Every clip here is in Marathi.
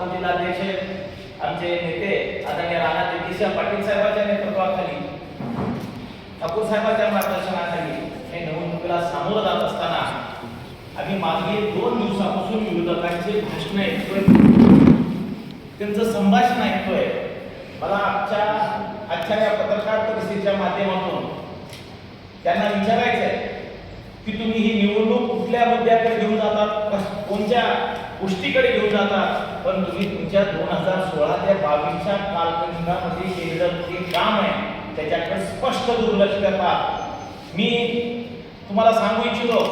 दत्ताभाऊ जिल्हाध्यक्ष आमचे नेते आदरणीय राणा जगदीश पाटील साहेबांच्या नेतृत्वाखाली. ठाकूर साहेबांच्या मार्गदर्शनाखाली हे निवडणुकीला सामोरं जात असताना आम्ही मागे दोन दिवसापासून विरोधकांचे भाषण ऐकतोय. त्यांचं संभाषण ऐकतोय. मला आजच्या आजच्या या पत्रकार परिषदेच्या माध्यमातून त्यांना विचारायचं आहे की तुम्ही ही निवडणूक कुठल्या मुद्द्याकडे घेऊन जातात? कोणत्या पुष्टीकडे घेऊन जातात. पण तुम्ही तुमच्या दोन हजार सोळा ते बावीसच्या कालखंडामध्ये केलेलं जे काम आहे त्याच्याकडे स्पष्ट दुर्लक्ष करतात मी तुम्हाला सांगू इच्छितो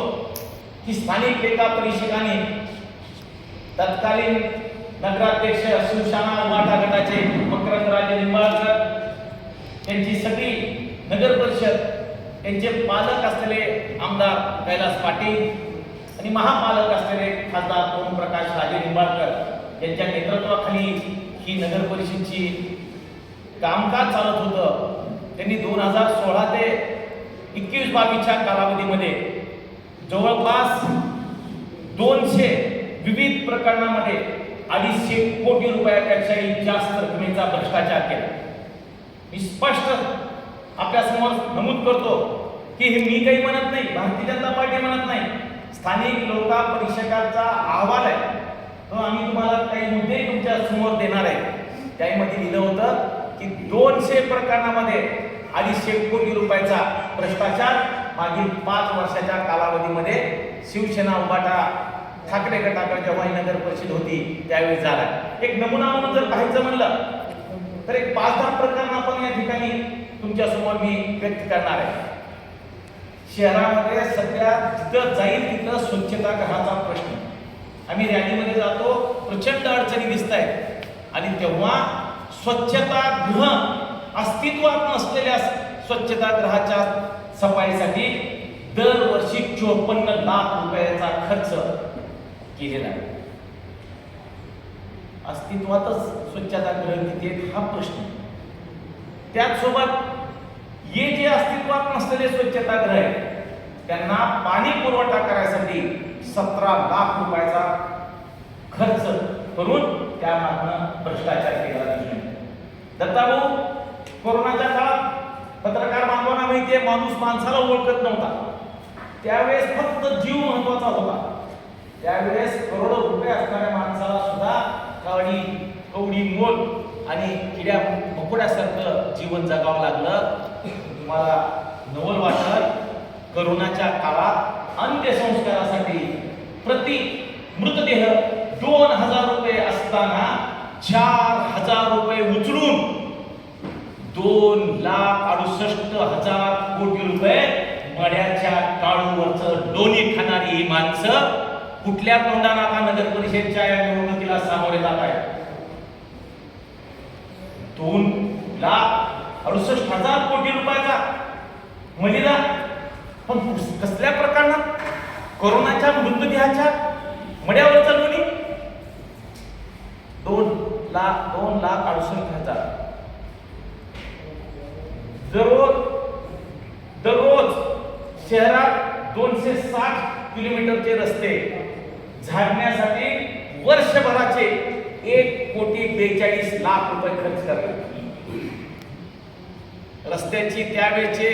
की स्थानिक लेखा परिषदाने तत्कालीन नगराध्यक्ष शिवसेना वाटा गटाचे मकरंदराजे निंबाळकर त्यांची सगळी नगर परिषद त्यांचे पालक असलेले आमदार कैलास पाटील आणि महापालक असलेले खासदार ओमप्रकाश राजे निंबाळकर यांच्या नेतृत्वाखाली ही नगर परिषदची कामकाज चालत होतं. त्यांनी दोन हजार सोळा ते एकवीस बावीसच्या कालावधीमध्ये जवळपास दोनशे विविध प्रकरणामध्ये अडीचशे कोटी रुपयापेक्षाही जास्त रकमेचा भ्रष्टाचार केला. मी स्पष्ट आपल्यासमोर नमूद करतो की हे मी काही म्हणत नाही भारतीय जनता पार्टी म्हणत नाही. स्थानिक लोका परीक्षकाचा अहवाल आहे. तो आम्ही तुम्हाला काही मुद्दे तुमच्यासमोर देणार आहे. त्यामध्ये लिहिलं होतं की दोनशे प्रकरणामध्ये अडीचशे कोटी रुपयाचा भ्रष्टाचार मागील पाच वर्षाच्या कालावधीमध्ये शिवसेना उभाटा ठाकरे गटाकडे जेव्हा ही नगर परिषद होती त्यावेळी झाला. एक नमुना म्हणून जर पाहायचं म्हणलं तर एक पाच दहा प्रकरण आपण या ठिकाणी तुमच्यासमोर मी व्यक्त करणार आहे. शहरामध्ये सध्या जिथं जाईल तिथं स्वच्छता घराचा प्रश्न. आम्ही रॅलीमध्ये जातो प्रचंड अडचणी दिसत आहेत आणि तेव्हा स्वच्छता गृह अस्तित्वात नसलेल्या स्वच्छता ग्रहाच्या सफाईसाठी दरवर्षी चोपन्न लाख रुपयाचा खर्च केलेला आहे. अस्तित्वातच स्वच्छता गृह किती आहेत हा प्रश्न. त्याचसोबत हे जे अस्तित्वात नसलेले स्वच्छतागृह आहेत त्यांना पाणी पुरवठा करायसाठी सतरा लाख रुपयाचा खर्च करून त्यामागनं भ्रष्टाचार केला दिसून दत्ताभाऊ कोरोनाच्या काळात पत्रकार बांधवांना माहितीये माणूस माणसाला ओळखत नव्हता. त्यावेळेस फक्त जीव महत्त्वाचा होता. त्यावेळेस करोडो रुपये असणाऱ्या माणसाला सुद्धा कावडी कवडी मोल आणि किड्या मकोड्यासारखं जीवन जगावं लागलं. तुम्हाला नवल वाटत करोनाच्या काळात अंत्यसंस्कारासाठी प्रति मृतदेह दोन हजार रुपये असताना चार हजार रुपये उचलून दोन लाख अडुसष्ट हजार कोटी रुपये मड्याच्या काळूवरचं डोनी खाणारी ही माणसं कुठल्या तोंडाने आता नगर परिषदच्या या निवडणुकीला सामोरे जात आहे दोन लाख अडुसष्ट हजार कोटी रुपयाचा. म्हणजे पण कसल्या प्रकरणात कोरोनाच्या मृतदेहाच्या मड्यावर चालवणी दोन लाख दोन लाख अडुसष्ट हजार. दररोज दररोज शहरात दोनशे साठ किलोमीटरचे रस्ते झाडण्यासाठी वर्षभराचे एक कोटी बेचाळीस लाख रुपये खर्च करतात रस्त्याची त्यावेळेचे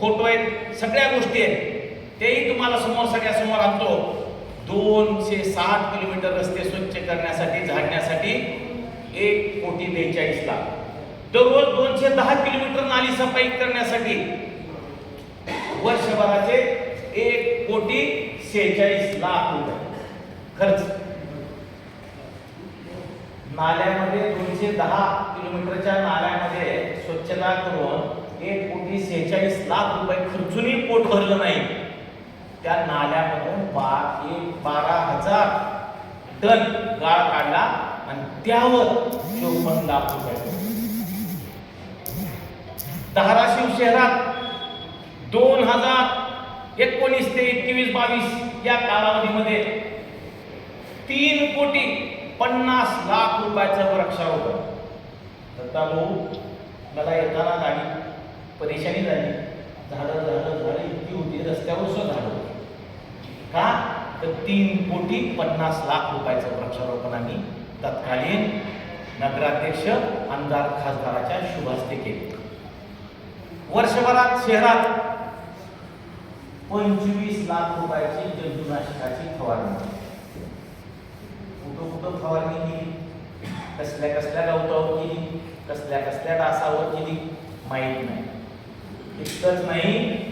फोटो आहेत सगळ्या गोष्टी आहेत. तेही तुम्हाला समोर सगळ्या समोर आणतो. दोनशे साठ किलोमीटर रस्ते स्वच्छ करण्यासाठी झाडण्यासाठी एक कोटी बेचाळीस लाख. दररोज दोनशे दहा किलोमीटर नाली सफाई करण्यासाठी वर्षभराचे एक कोटी शेहेचाळीस लाख रुपये. खर्च. नाल्यामध्ये दोनशे दहा किलोमीटरच्या नाल्यामध्ये स्वच्छता करून एक कोटी सेहेचाळीस लाख रुपये खर्चूनही पोट भरलं नाही. त्या नाल्यामधून बा एक बारा हजार टन गाळ काढला आणि त्यावर चोपन्न लाख रुपये धाराशिव शहरात दोन हजार एकोणीस ते एकवीस बावीस या कालावधीमध्ये तीन कोटी पन्नास लाख रुपयाचं वृक्षारोपण दत्ता भाऊ मला येताना गाडी परेशानी झाली. झाडं झाडं झाडं इतकी होती रस्त्यावर सुद्धा झाडं होती. का? तर तीन कोटी पन्नास लाख रुपयाचं वृक्षारोपण आम्ही तत्कालीन नगराध्यक्ष आमदार खासदाराच्या शुभास्ते केले. वर्षभरात शहरात पंचवीस लाख रुपयाची जंतुनाशकाची फवारणी. कुठं कुठं फवारणी केली? कसल्या कसल्या गवतावर केली? कसल्या कसल्या डासावर केली? माहीत नाही. इतकंच नाही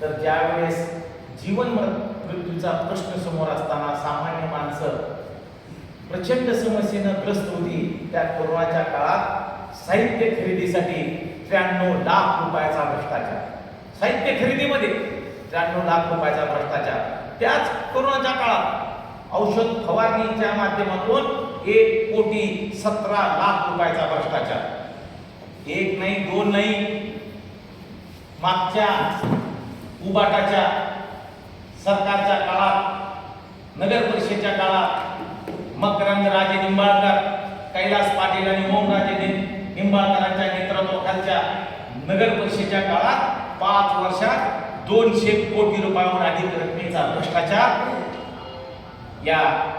तर ज्यावेळेस जीवन मर- मृत्यूचा प्रश्न समोर असताना सामान्य माणसं प्रचंड समस्येनं ग्रस्त होती त्या कोरोनाच्या काळात साहित्य खरेदीसाठी त्र्याण्णव लाख रुपयाचा भ्रष्टाचार. साहित्य खरेदीमध्ये त्र्याण्णव लाख रुपयाचा भ्रष्टाचार. त्याच कोरोनाच्या काळात औषध फवारणीच्या माध्यमातून एक कोटी सतरा लाख रुपयाचा भ्रष्टाचार. एक नाही दोन नाही मागच्या उबाटाच्या सरकारच्या काळात नगर परिषदेच्या काळात मकरंद राजे निंबाळकर कैलास पाटील आणि ओमराजे नि- निंबाळकरांच्या नेतृत्वाखालच्या नगर परिषदेच्या काळात पाच वर्षात दोनशे कोटी रुपयावर अधिक रकमेचा भ्रष्टाचार या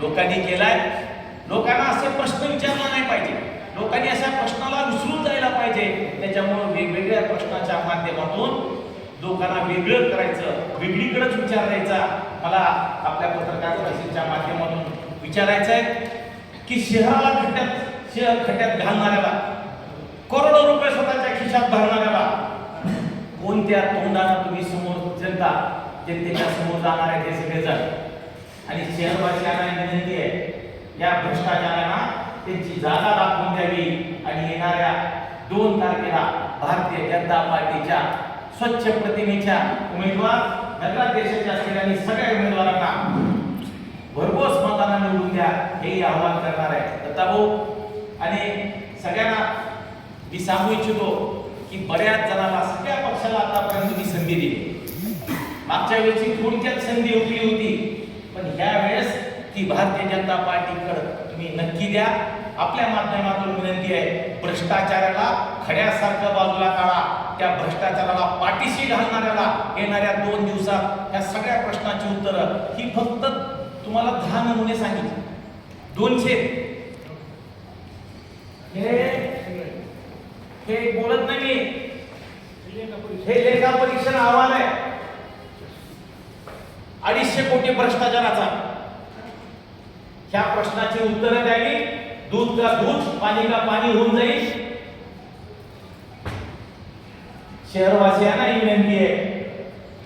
लोकांनी केलाय. लोकांना असे प्रश्न विचारला नाही पाहिजे. लोकांनी अशा प्रश्नाला विसरून जायला पाहिजे. त्याच्यामुळं वेगवेगळ्या प्रश्नाच्या माध्यमातून लोकांना वेगळं करायचं वेगळीकडेच विचार द्यायचा. मला आपल्या पत्रकार परिषदेच्या माध्यमातून विचारायचं आहे की शहराला खड्ड्यात शहर खड्ड्यात घालणाऱ्याला करोडो रुपये स्वतःच्या खिशात भरणाऱ्याला कोणत्या तोंडानं तुम्ही समोर जनता जनतेच्या समोर जाणार आहे ते सगळेजण? आणि शहरवासियांना विनंती आहे या भ्रष्टाचारांना त्यांची जागा दाखवून द्यावी. आणि येणाऱ्या दोन तारखेला भारतीय जनता पार्टीच्या स्वच्छ प्रतिमेच्या उमेदवार नगराध्यक्षाच्या असलेल्या सगळ्या उमेदवारांना भरघोस मतांना निवडून द्या हेही आव्हान करणार आहे. दत्ताभाऊ आणि सगळ्यांना मी सांगू इच्छितो की बऱ्याच जणांना सगळ्या पक्षाला आतापर्यंत मी संधी दिली. मागच्या वेळेची थोडक्यात संधी उपली होती पण ह्या वेळेस ती भारतीय जनता पार्टीकडे तुम्ही नक्की द्या. आपल्या माध्यमातून विनंती आहे भ्रष्टाचाराला खड्यासारखं बाजूला काढा. त्या भ्रष्टाचाराला पाठीशी घालणाऱ्याला येणाऱ्या दोन दिवसात या सगळ्या प्रश्नाची उत्तरं ही फक्त तुम्हाला दहा नमुने सांगितले. दोनशे. हे हे बोलत नाही मी. हे लेखा परीक्षण अहवाल आहे. अडीचशे कोटी भ्रष्टाचाराचा. ह्या प्रश्नाची उत्तरं द्यावी. दूध का दूध पाणी का पाणी होऊन जाईल. शहरवासियांना ही विनंती आहे.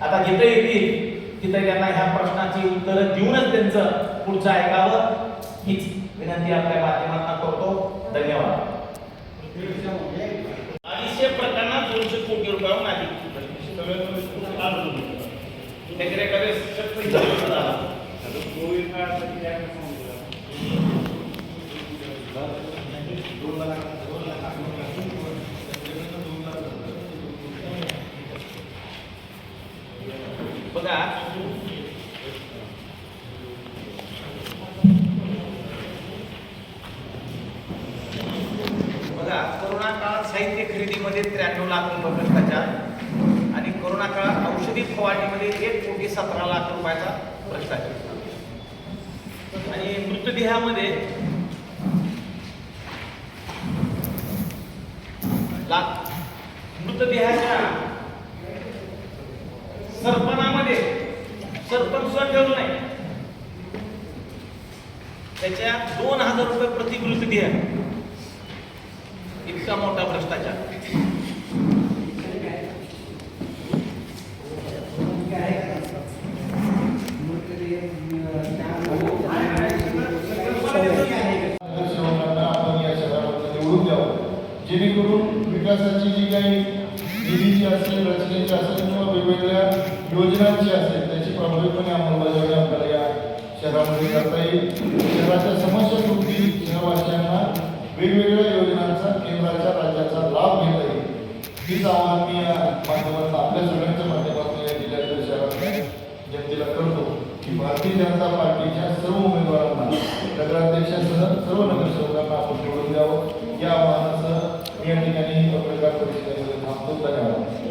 आता जिथे येतील तिथे त्यांना ह्या प्रश्नाची उत्तरं देऊनच त्यांचं पुढचं ऐकावं. हीच विनंती आपल्या माध्यमातून करतो. धन्यवाद. अडीचशे प्रकरणात दोनशे कोटी रुपयाहून अधिक. त्याकडे दोन लाख बघा बघा कोरोना काळात साहित्य खरेदीमध्ये त्र्याण्णव लाख रुपये भ्रष्टाचार आणि कोरोना काळात औषधी फवारणीमध्ये एक कोटी सतरा लाख रुपयाचा भ्रष्टाचार आणि मृतदेहामध्ये लाख मृतदेहाच्या सरपणामध्ये सरपण सुद्धा ठेवलं नाही. त्याच्या दोन हजार रुपये प्रति मृतदेह इतका मोठा भ्रष्टाचार. आपण निवडून द्यावं. जेणेकरून विकासाची जी काही निधीची असेल रचनेची असेल किंवा वेगवेगळ्या योजनांची असेल त्याची प्रभावीपणे अंमलबजावणी आपल्याला या शहरामध्ये करता येईल. शहराच्या समस्या कृती शहरवासियांना वेगवेगळ्या योजनांचा केंद्राच्या राज्याचा लाभ घेता येईल. हीच आव्हान मी या माध्यमातून आपल्या सगळ्यांच्या माध्यमातून या जिल्ह्यातील शहरातल्या जनतेला करतो की भारतीय जनता पार्टीच्या सर्व उमेदवारांना नगराध्यक्षासह सर्व नगरसेवकांना आपण निवडून द्यावं. या आव्हानासह या ठिकाणी पत्रकार परिषदेमध्ये धन्यवाद